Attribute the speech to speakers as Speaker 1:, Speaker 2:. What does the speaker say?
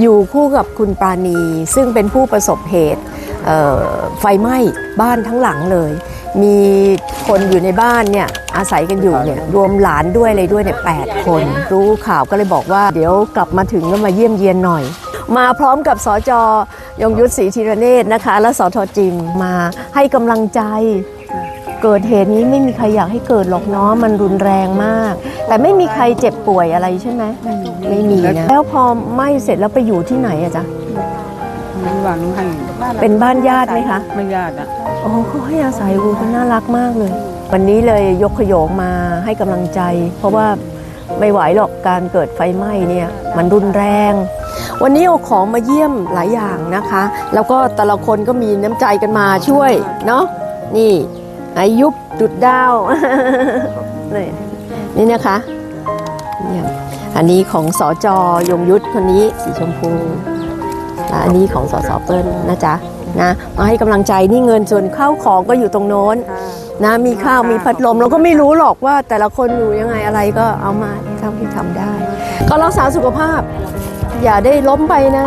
Speaker 1: อยู่คู่กับคุณปาณีซึ่งเป็นผู้ประสบเหตุไฟไหม้บ้านทั้งหลังเลย มีคนอยู่ในบ้านเนี่ยอาศัยกันอยู่เนี่ยรวมหลานด้วยอะไรด้วยเนี่ยแปดคน รู้ข่าวก็เลยบอกว่า เดี๋ยวกลับมาถึงก็มาเยี่ยมเยียนหน่อย มาพร้อมกับสจยงยุทธศรีธีรเนตรนะคะ และสทจิมมาให้กำลังใจ เกิดเหตุนี้ไม่มีใครอยากให้เกิดหรอกเนาะมันรุนแรงมาก แต่ไม่มีใครเจ็บป่วยอะไรใช่ไหมไม่มีนะแล้วพอไหม้เสร็จแล้วไปอยู่ที่ไหนอะจ๊ะ
Speaker 2: มันหวังให้
Speaker 1: เป็นบ้านญาติไหมคะ
Speaker 2: ไม่ญาติอะ
Speaker 1: โอ้เขาให้อาศัยอูมันน่ารักมากเลย วันนี้เลยยกขยงมาให้กำลังใจ เพราะว่าไม่ไหวหรอกการเกิดไฟไหม้เนี่ยมันรุนแรง วันนี้เอาของมาเยี่ยมหลายอย่างนะคะ แล้วก็แต่ละคนก็มีน้ำใจกันมาช่วยเนาะนี่ อายุบดุดดาวนี่นี่นะคะเนี่ยอันนี้ของสอจอยงยุทธคนนี้สีชมพูและอันนี้ของสอสอเปิ้ลนะจ๊ะนะมาให้กำลังใจนี่เงินส่วนข้าวของก็อยู่ตรงโน้นนะมีข้าวมีพัดลมเราก็ไม่รู้หรอกว่าแต่ละคนอยู่ยังไงอะไรก็เอามาเท่าที่ทำได้ ก็รักษาสุขภาพ อย่าได้ล้มไปนะ